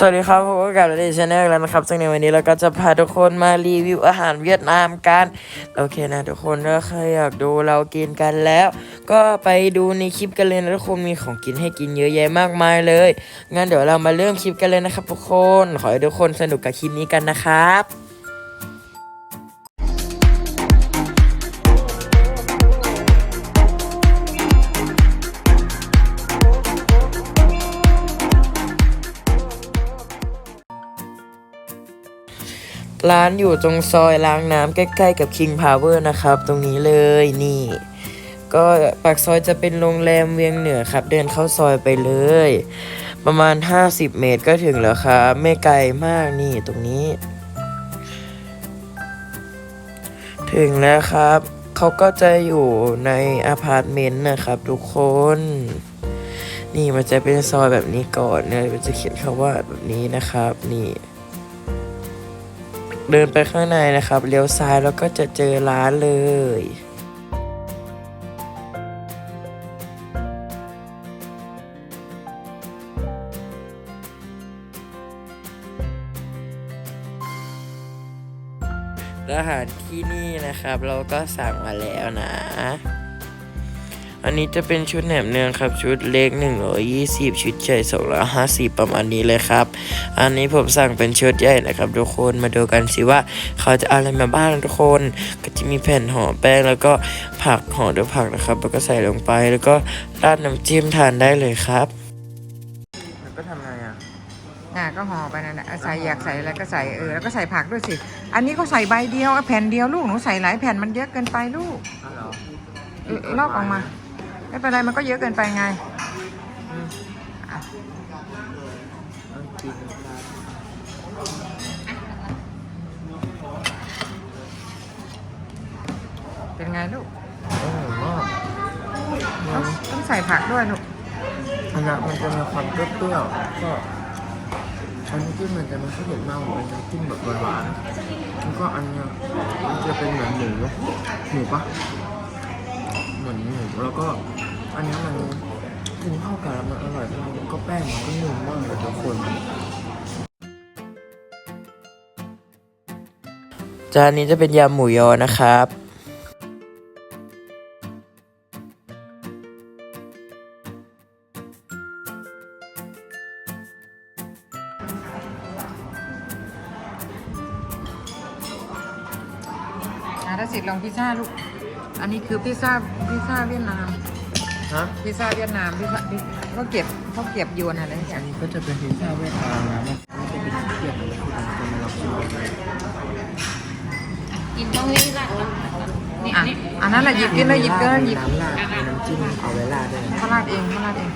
สวัสดีครับผมก็กลับมาที่ชาแนลแล้วนะครับซึ่งในวันนี้เราก็จะพาทุกคนมารีวิวอาหารเวียดนามกัน โอเคนะทุกคนถ้าใครอยากดูเรากินกันแล้ว ก็ไปดูในคลิปกันเลยนะทุกคนมีของกินให้กินเยอะแยะมากมายเลยงั้นเดี๋ยวเรามาเริ่มคลิปกันเลยนะครับทุกคนขอให้ทุกคนสนุกกับคลิปนี้กันนะครับ ร้านอยู่ตรงซอยล้างน้ำใกล้ๆกับ King Power นะครับ ตรงนี้เลยนี่ ก็ปากซอยจะเป็นโรงแรมเวียงเหนือครับ เดินเข้าซอยไปเลย ประมาณ 50 เมตรก็ถึงแล้วครับ ไม่ไกลมากนี่ตรงนี้ ถึงแล้วครับ เขาก็จะอยู่ในอพาร์ตเมนต์นะครับทุกคน นี่มันจะเป็นซอยแบบนี้ก่อนเนี่ยมันจะเขียนคำว่าแบบนี้นะครับนี่ เดินไปข้างในนะครับเลี้ยวซ้ายแล้วก็จะเจอร้านเลยอาหารที่นี่นะครับ เราก็สั่งมาแล้วนะ อันนี้จะเป็นชุดแหนมเนืองครับ ชุดเล็ก120 ชุดใหญ่250 ประมาณนี้เลยครับ อันนี้ผมสั่งเป็นชุดใหญ่นะครับทุกคนมาดูกันสิว่าเขาจะเอาอะไรมาบ้างทุกคน ก็จะมีแผ่นห่อแป้งแล้วก็ผักห่อด้วยผักนะครับ แล้วก็ใส่ลงไปแล้วก็ราดน้ำจิ้มทานได้เลยครับแล้วก็ทำไงอะอะก็ห่อไปนั่นแหละใส่อยากใส่อะไรก็ใส่เออแล้วก็ใส่ผักด้วยสิ อันนี้ก็ใส่ใบเดียวเอาแผ่นเดียวลูกหนูใส่หลายแผ่นมันเยอะเกินไปลูกอ๋อเหรอเออลอกออกมา ไม่เป็นไรมันก็เยอะเกินไปไงเป็นไงลูกต้องต้องใส่ผักด้วยลูกอันนั้นมันจะมีความเปรี้ยวๆก็อันนี้ที่มันจะไม่ค่อยเผ็ดมากมันจะจิ้มแบบหวานๆแล้วก็อันเนี้ยมันจะเป็นเหมือนหมูหมูปะเหมือนหมูแล้วก็ อันนี้มันกินข้าวกันแล้วมันอร่อยมากแล้วก็แป้งมันก็นุ่มมากเลยทุกคน จานนี้จะเป็นยำหมูยอนะครับ อะถ้าสิทธิ์ลองพิซซ่าลูก อันนี้คือพิซซ่าพิซซ่าเวียดนาม ฮะพิซซ่าเวียดนามพิซซ่าเขาเก็บเขาเก็บยวนอะไรอย่างอันเงี้ยนี้ก็จะเป็นพิซซ่าเวียดนามนะมันไม่ใช่เป็นเกี๊ยวอะไรคือมันจะมารับชิมเลยกินต้องรีบละนี่อะนี่อันนั้นแหละหยิบกินเลยหยิบกินเลยหยิบน้ำราดมีน้ำจิ้มเอาไว้ราดด้วยนะเขาราดเองเขาราดเอง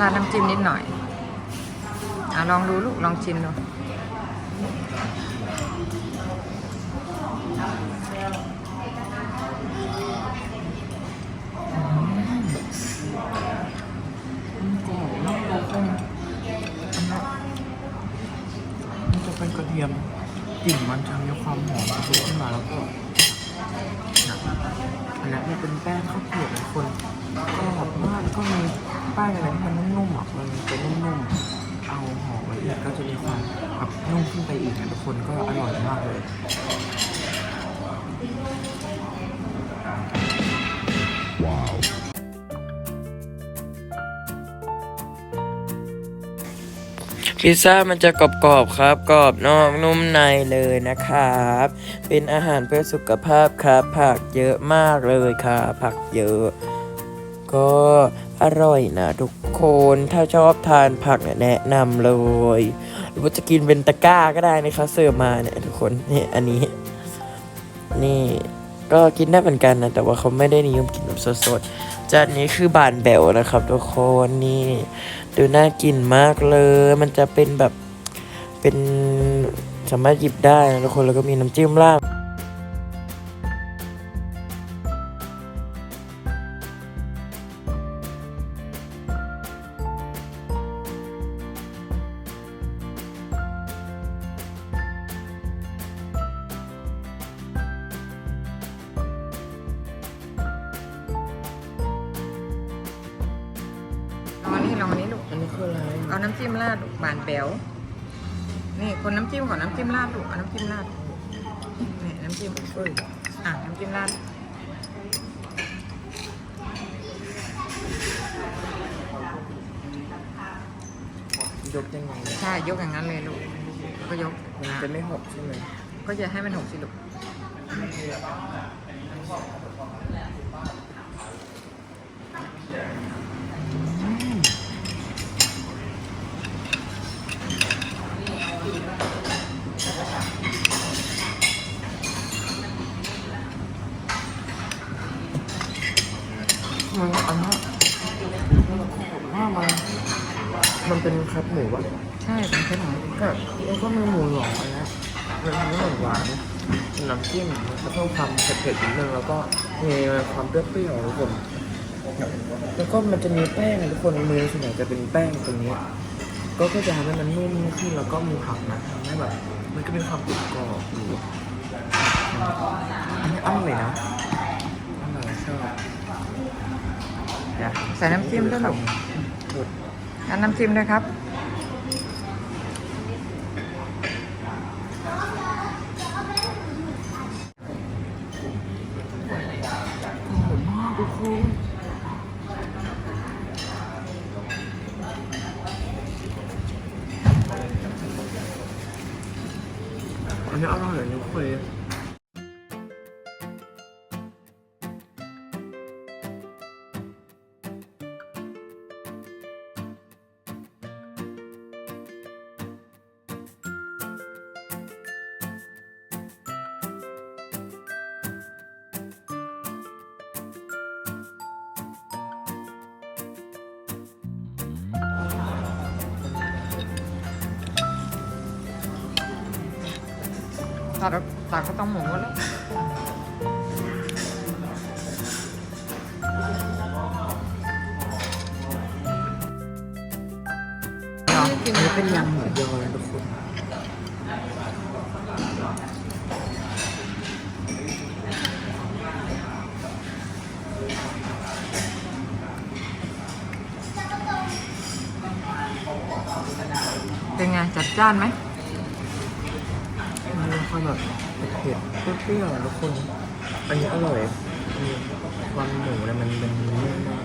ราดน้ำจิ้มนิดหน่อยอะลองดูลูกลองชิมดู กระเทียมกลิ่นมันจะมีความหอมฟุ้งขึ้นมาแล้วก็นะอันนั้นมันเป็นแป้งข้าวเกรี๊ยวนะคนก็หอมมากก็มีแป้งอะไรที่มันนุ่มๆอะมันเป็นนุ่มๆเอาห่อไว้อีกก็จะมีความแบบนุ่มขึ้นไปอีกนะทุกคนก็อร่อยมากเลย พิซซ่ามันจะกรอบๆครับ กรอบนอกนุ่มในเลยนะครับ เป็นอาหารเพื่อสุขภาพครับ ผักเยอะมากเลยค่ะ ผักเยอะ ก็อร่อยนะทุกคนถ้าชอบทานผักเนี่ยแนะนำเลย หรือว่าจะกินเป็นตะก้าก็ได้นะคะเสิร์ฟมาเนี่ยทุกคนนี่อันนี้ นี่ก็กินได้เหมือนกันนะแต่ว่าเขาไม่ได้นิยมกินแบบสดๆ จานนี้คือบานแบวนะครับทุกคนนี่ดูน่ากินมากเลย มันจะเป็นแบบเป็นสามารถหยิบได้นะทุกคนแล้วก็มีน้ำจิ้มราด เอาน้ำจิ้มราดลูกบานแป๋วนี่คนน้ำจิ้มก่อนน้ำจิ้มราดลูกเอาน้ำจิ้มราดนี่น้ำจิ้มเอ้ยอะน้ำจิ้มราดยกยังไงใช่ยกอย่างนั้นเลยลูกก็ยกมันอะจะไม่หกใช่ไหมก็จะให้มันหกสิลูก มันอันนี้ว่ามัน มันเป็นครับหมูวะใช่เป็นแค่หน่อยก็แล้วก็มีหมูหยองอันนี้มันทำให้เหมือนหวานน้ำจิ้มมันก็เพิ่มความเผ็ดๆนิดนึงแล้วก็มีความเปรี้ยวๆทุกคนแล้วก็มันจะมีแป้งทุกคนมือส่วนใหญ่จะเป็นแป้งตรงนี้ก็ก็จะทำให้มันนุ่มขึ้นแล้วก็มีผักนะทำให้แบบมันก็มีความกรุบกรอบอยู่อันนี้อร่อยนะอร่อยชอบอยากใส่น้ำจิ้มด้วยลูกหมด อันน้ำจิ้มด้วยครับทุกคนอันนี้อร่อยเลยทุกคน ตัดตัดก็ต้องหมูแล้วอันนี้เป็นยำหมูยอนะทุกคนเป็นไง จัดจ้านไหมมันมี ความแบบเผ็ดๆเปรี้ยวๆทุกคน อันนี้อร่อยมีความหมูเนี่ยมันเป็นเนื้อมาก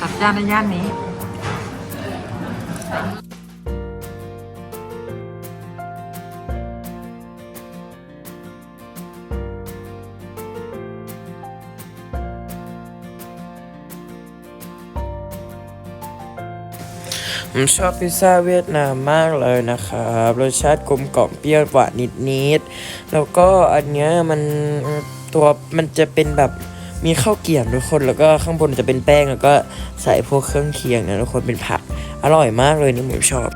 จัดจ้านในย่านนี้ ผมชอบพิซซ่าเวียดนามมากเลยนะครับรสชาติกลมกล่อมเปรี้ยวหวานนิดๆแล้วก็อันเนี้ยมันตัวมันจะเป็นแบบมีข้าวเกี๊ยวทุกคนแล้วก็ข้างบนจะเป็นแป้งแล้วก็ใส่พวกเครื่องเคียงนะทุกคนเป็นผัก อร่อยมากเลยนี่ผมชอบ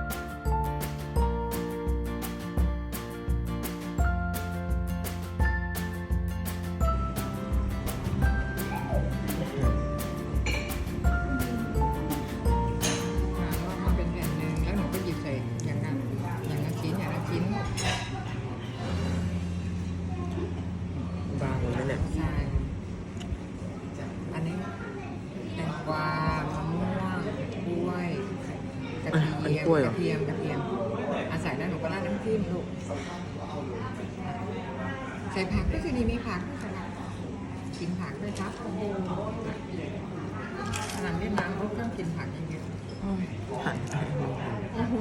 ระเทียมกระเทียมกระเทียมอาศัยแล้วหนูก็ราดน้ำจิ้มลูกใส่ผักด้วยสินี่มีผักด้วยสลัดกินผักด้วยครับโอ้โหขนาดเวียดนามเขาก็กินผักอย่างเดียวหั่นไปโอ้โห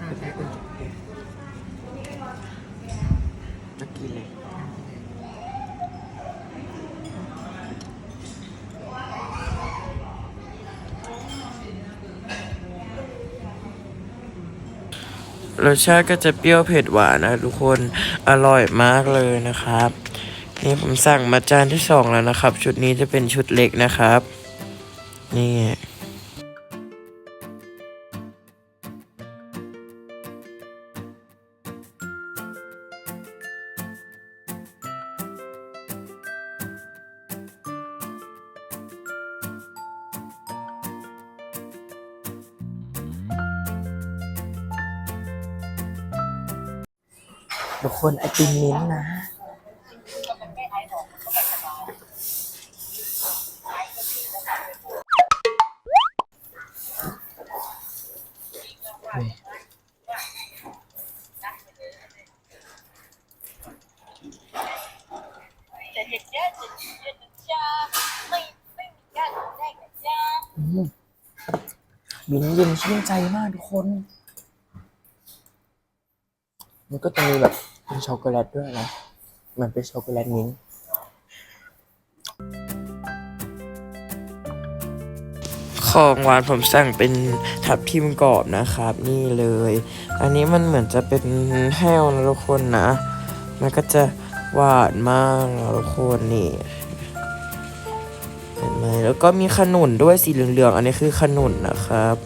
อ่าใส่กุนนักกินเลย รสชาติก็จะเปรี้ยวเผ็ดหวานนะทุกคนอร่อยมากเลยนะครับ นี่ผมสั่งมาจานที่สองแล้วนะครับ ชุดนี้จะเป็นชุดเล็กนะครับ นี่ ทุกคนไอติมมิ้นนะดีบินยินเย็นชื่นใจมากทุกคน มันก็จะมีแบบ เป็นช็อกโกแลตด้วยนะ มันเป็นช็อกโกแลตมิ้นท์ของหวานผมสั่งเป็นทับทิมกรอบนะครับ นี่เลย อันนี้มันเหมือนจะเป็นแห้วนะทุกคนนะ มันก็จะหวานมากนะทุกคนนี่เห็นไหมแล้วก็มีขนุนด้วยสีเหลืองๆ อันนี้คือขนุนนะครับ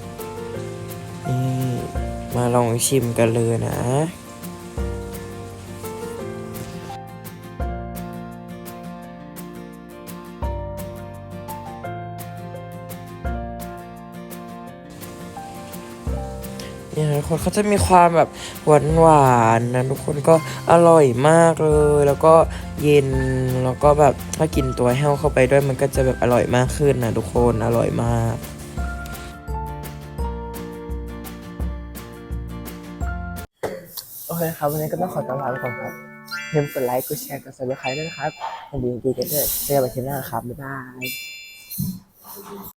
นี่มาลองชิมกันเลยนะ คนเขาจะมีความแบบหวานหวานๆนะทุกคนก็อร่อยมากเลย แล้วก็เย็นแล้วก็แบบถ้ากินตัวแห้วเข้าไปด้วยมันก็จะแบบอร่อยมากขึ้นนะทุกคนอร่อยมากโอเคครับวันนี้ก็ต้องขอตัวลาไปก่อนครับอย่าลืมกดไลค์กดแชร์กดซับสไครต์ด้วยนะครับวันนี้ดีกันด้วยเจอกันใหม่คลิปหน้าครับบ๊ายบาย